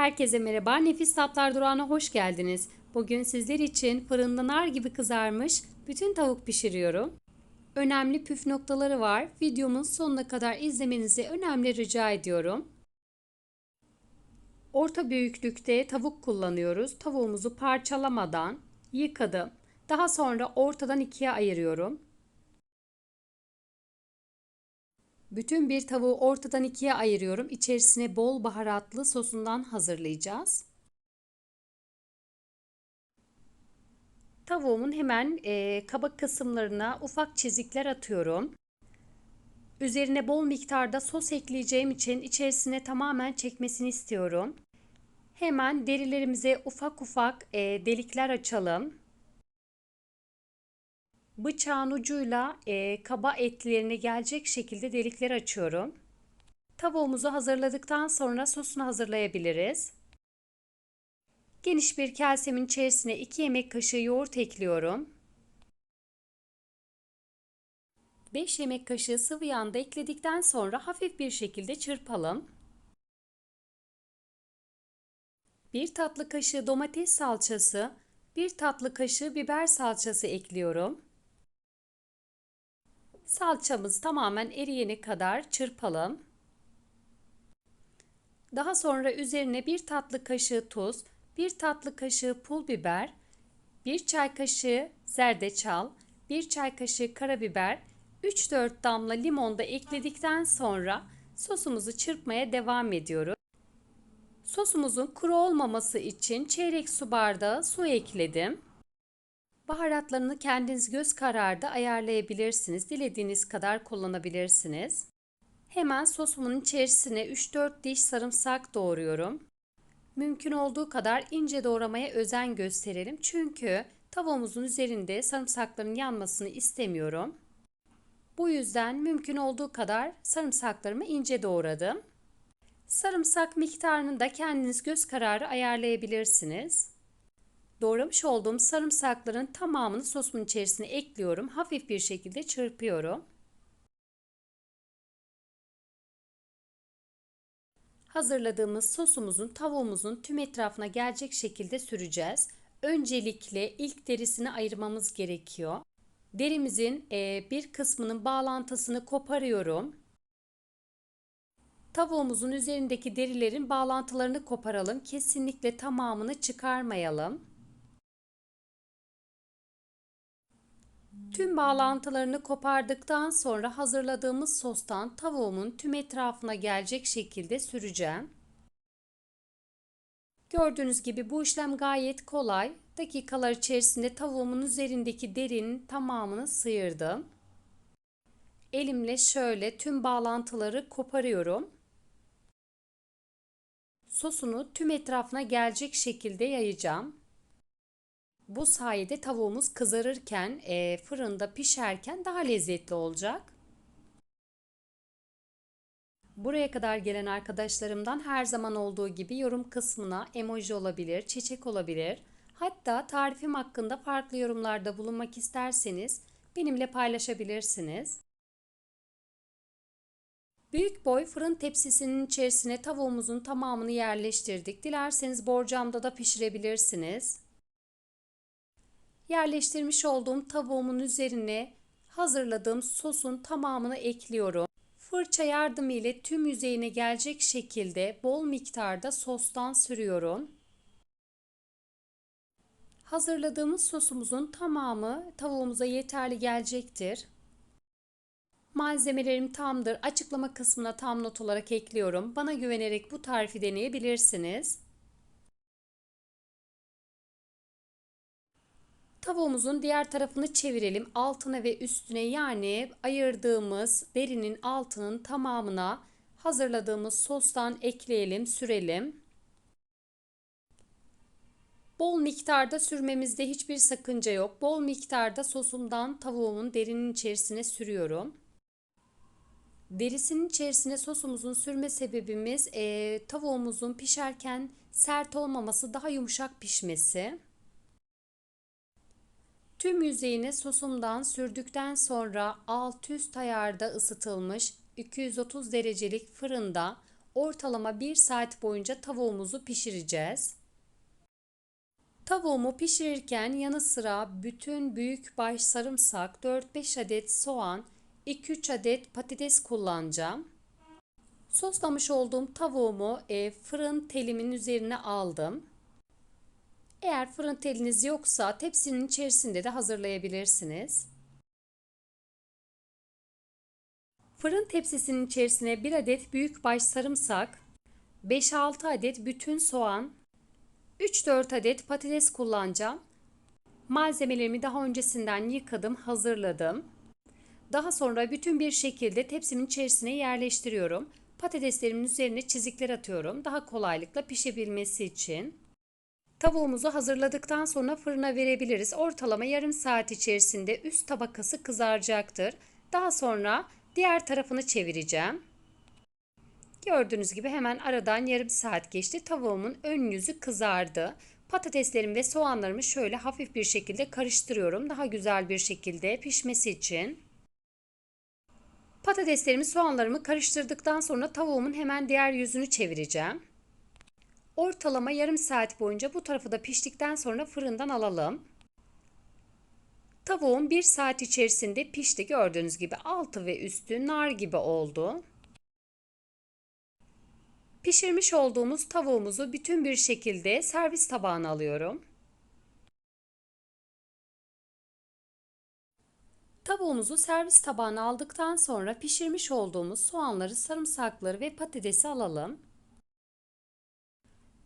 Herkese merhaba. Nefis Tatlar Durağı'na hoş geldiniz. Bugün sizler için fırında nar gibi kızarmış bütün tavuk pişiriyorum. Önemli püf noktaları var. Videomun sonuna kadar izlemenizi önemli rica ediyorum. Orta büyüklükte tavuk kullanıyoruz. Tavuğumuzu parçalamadan yıkadım. Daha sonra ortadan ikiye ayırıyorum. Bütün bir tavuğu ortadan ikiye ayırıyorum. İçerisine bol baharatlı sosundan hazırlayacağız. Tavuğumun hemen e, kabak kısımlarına ufak çizikler atıyorum. Üzerine bol miktarda sos ekleyeceğim için içerisine tamamen çekmesini istiyorum. Hemen derilerimize ufak ufak e, delikler açalım. Bıçağın ucuyla e, kaba etlerine gelecek şekilde delikler açıyorum. Tavuğumuzu hazırladıktan sonra sosunu hazırlayabiliriz. Geniş bir kasemin içerisine 2 yemek kaşığı yoğurt ekliyorum. 5 yemek kaşığı sıvı yağ da ekledikten sonra hafif bir şekilde çırpalım. 1 tatlı kaşığı domates salçası, 1 tatlı kaşığı biber salçası ekliyorum. Salçamız tamamen eriyene kadar çırpalım. Daha sonra üzerine bir tatlı kaşığı tuz, bir tatlı kaşığı pul biber, bir çay kaşığı zerdeçal, bir çay kaşığı karabiber, 3-4 damla limon da ekledikten sonra sosumuzu çırpmaya devam ediyoruz. Sosumuzun kuru olmaması için çeyrek su bardağı su ekledim. Baharatlarını kendiniz göz kararı ayarlayabilirsiniz. Dilediğiniz kadar kullanabilirsiniz. Hemen sosumun içerisine 3-4 diş sarımsak doğruyorum. Mümkün olduğu kadar ince doğramaya özen gösterelim. Çünkü tavuğumuzun üzerinde sarımsakların yanmasını istemiyorum. Bu yüzden mümkün olduğu kadar sarımsaklarımı ince doğradım. Sarımsak miktarını da kendiniz göz kararı ayarlayabilirsiniz. Doğramış olduğum sarımsakların tamamını sosumun içerisine ekliyorum. Hafif bir şekilde çırpıyorum. Hazırladığımız sosumuzun tavuğumuzun tüm etrafına gelecek şekilde süreceğiz. Öncelikle ilk derisini ayırmamız gerekiyor. Derimizin bir kısmının bağlantısını koparıyorum. Tavuğumuzun üzerindeki derilerin bağlantılarını koparalım. Kesinlikle tamamını çıkarmayalım. Tüm bağlantılarını kopardıktan sonra hazırladığımız sostan tavuğumun tüm etrafına gelecek şekilde süreceğim. Gördüğünüz gibi bu işlem gayet kolay. Dakikalar içerisinde tavuğumun üzerindeki derinin tamamını sıyırdım. Elimle şöyle tüm bağlantıları koparıyorum. Sosunu tüm etrafına gelecek şekilde yayacağım. Bu sayede tavuğumuz kızarırken, e, fırında pişerken daha lezzetli olacak. Buraya kadar gelen arkadaşlarımdan her zaman olduğu gibi yorum kısmına emoji olabilir, çiçek olabilir. Hatta tarifim hakkında farklı yorumlarda bulunmak isterseniz benimle paylaşabilirsiniz. Büyük boy fırın tepsisinin içerisine tavuğumuzun tamamını yerleştirdik. Dilerseniz borcamda da pişirebilirsiniz. Yerleştirmiş olduğum tavuğumun üzerine hazırladığım sosun tamamını ekliyorum. Fırça yardımı ile tüm yüzeyine gelecek şekilde bol miktarda sostan sürüyorum. Hazırladığımız sosumuzun tamamı tavuğumuza yeterli gelecektir. Malzemelerim tamdır. Açıklama kısmına tam not olarak ekliyorum. Bana güvenerek bu tarifi deneyebilirsiniz. Tavuğumuzun diğer tarafını çevirelim. Altına ve üstüne yani ayırdığımız derinin altının tamamına hazırladığımız sostan ekleyelim, sürelim. Bol miktarda sürmemizde hiçbir sakınca yok. Bol miktarda sosumdan tavuğumun derinin içerisine sürüyorum. Derisinin içerisine sosumuzun sürme sebebimiz e, tavuğumuzun pişerken sert olmaması, daha yumuşak pişmesi. Tüm yüzeyine sosumdan sürdükten sonra alt üst ayarda ısıtılmış 230 derecelik fırında ortalama 1 saat boyunca tavuğumuzu pişireceğiz. Tavuğumu pişirirken yanı sıra bütün büyük baş sarımsak, 4-5 adet soğan, 2-3 adet patates kullanacağım. Soslamış olduğum tavuğumu e, fırın telimin üzerine aldım. Eğer fırın teliniz yoksa tepsinin içerisinde de hazırlayabilirsiniz. Fırın tepsisinin içerisine 1 adet büyük baş sarımsak, 5-6 adet bütün soğan, 3-4 adet patates kullanacağım. Malzemelerimi daha öncesinden yıkadım, hazırladım. Daha sonra bütün bir şekilde tepsimin içerisine yerleştiriyorum. Patateslerimin üzerine çizikler atıyorum. Daha kolaylıkla pişebilmesi için. Tavuğumuzu hazırladıktan sonra fırına verebiliriz. Ortalama yarım saat içerisinde üst tabakası kızaracaktır. Daha sonra diğer tarafını çevireceğim. Gördüğünüz gibi hemen aradan yarım saat geçti. Tavuğumun ön yüzü kızardı. Patateslerimi ve soğanlarımı şöyle hafif bir şekilde karıştırıyorum. Daha güzel bir şekilde pişmesi için. Patateslerimi, soğanlarımı karıştırdıktan sonra tavuğumun hemen diğer yüzünü çevireceğim. Ortalama yarım saat boyunca bu tarafı da piştikten sonra fırından alalım. Tavuğum bir saat içerisinde pişti. Gördüğünüz gibi altı ve üstü nar gibi oldu. Pişirmiş olduğumuz tavuğumuzu bütün bir şekilde servis tabağına alıyorum. Tavuğumuzu servis tabağına aldıktan sonra pişirmiş olduğumuz soğanları, sarımsakları ve patatesi alalım.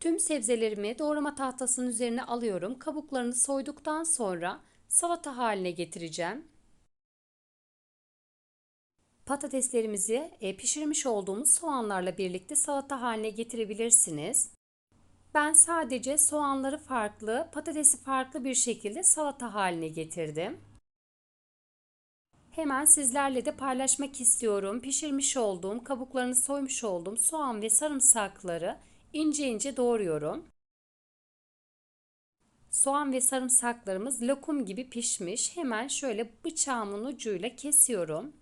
Tüm sebzelerimi doğrama tahtasının üzerine alıyorum. Kabuklarını soyduktan sonra salata haline getireceğim. Patateslerimizi e, pişirmiş olduğumuz soğanlarla birlikte salata haline getirebilirsiniz. Ben sadece soğanları farklı, patatesi farklı bir şekilde salata haline getirdim. Hemen sizlerle de paylaşmak istiyorum. Pişirmiş olduğum, kabuklarını soymuş olduğum soğan ve sarımsakları ince ince doğruyorum. Soğan ve sarımsaklarımız lokum gibi pişmiş. Hemen şöyle bıçağımın ucuyla kesiyorum.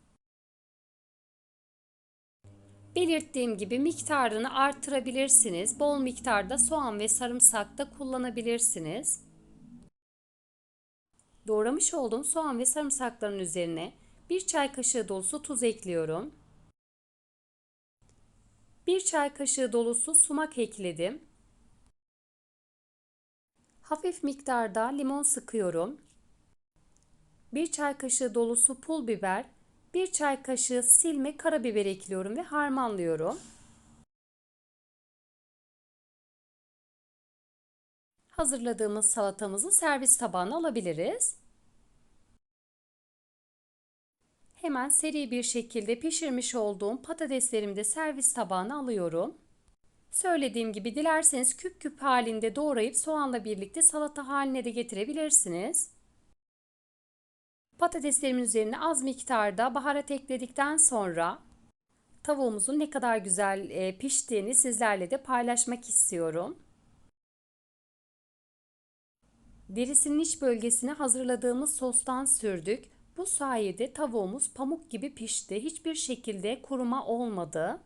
Belirttiğim gibi miktarını artırabilirsiniz. Bol miktarda soğan ve sarımsak da kullanabilirsiniz. Doğramış olduğum soğan ve sarımsakların üzerine 1 çay kaşığı dolusu tuz ekliyorum. 1 çay kaşığı dolusu sumak ekledim. Hafif miktarda limon sıkıyorum. 1 çay kaşığı dolusu pul biber, 1 çay kaşığı silme karabiber ekliyorum ve harmanlıyorum. Hazırladığımız salatamızı servis tabağına alabiliriz. Hemen seri bir şekilde pişirmiş olduğum patateslerimi de servis tabağına alıyorum. Söylediğim gibi dilerseniz küp küp halinde doğrayıp soğanla birlikte salata haline de getirebilirsiniz. Patateslerimin üzerine az miktarda baharat ekledikten sonra tavuğumuzun ne kadar güzel e, piştiğini sizlerle de paylaşmak istiyorum. Derisinin iç bölgesine hazırladığımız sostan sürdük. Bu sayede tavuğumuz pamuk gibi pişti. Hiçbir şekilde kuruma olmadı.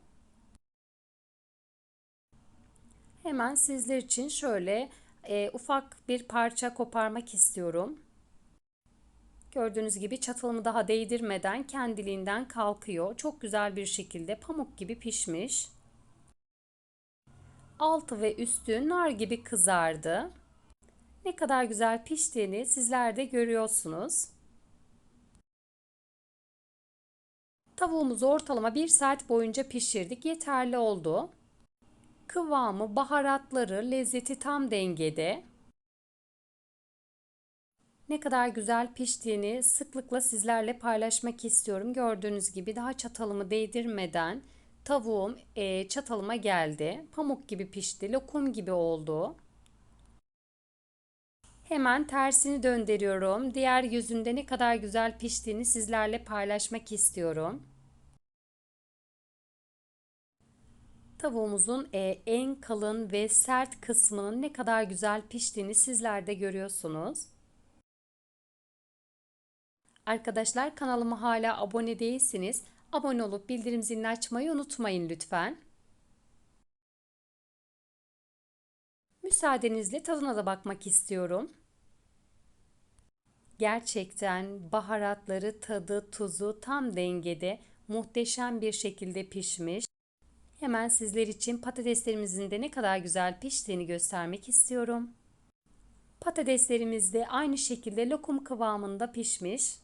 Hemen sizler için şöyle e, ufak bir parça koparmak istiyorum. Gördüğünüz gibi çatalımı daha değdirmeden kendiliğinden kalkıyor. Çok güzel bir şekilde pamuk gibi pişmiş. Altı ve üstü nar gibi kızardı. Ne kadar güzel piştiğini sizler de görüyorsunuz. Tavuğumuzu ortalama 1 saat boyunca pişirdik. Yeterli oldu. Kıvamı, baharatları, lezzeti tam dengede. Ne kadar güzel piştiğini sıklıkla sizlerle paylaşmak istiyorum. Gördüğünüz gibi daha çatalımı değdirmeden tavuğum e, çatalıma geldi. Pamuk gibi pişti, lokum gibi oldu. Hemen tersini döndürüyorum. Diğer yüzünde ne kadar güzel piştiğini sizlerle paylaşmak istiyorum. Tavuğumuzun e, en kalın ve sert kısmının ne kadar güzel piştiğini sizler de görüyorsunuz. Arkadaşlar kanalıma hala abone değilsiniz. Abone olup bildirim zilini açmayı unutmayın lütfen. Müsaadenizle tadına da bakmak istiyorum. Gerçekten baharatları, tadı, tuzu tam dengede, muhteşem bir şekilde pişmiş. Hemen sizler için patateslerimizin de ne kadar güzel piştiğini göstermek istiyorum. Patateslerimiz de aynı şekilde lokum kıvamında pişmiş.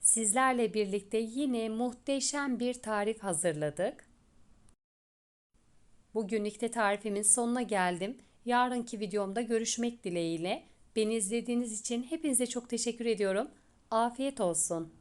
Sizlerle birlikte yine muhteşem bir tarif hazırladık. Bugünlük de tarifimin sonuna geldim. Yarınki videomda görüşmek dileğiyle. Beni izlediğiniz için hepinize çok teşekkür ediyorum. Afiyet olsun.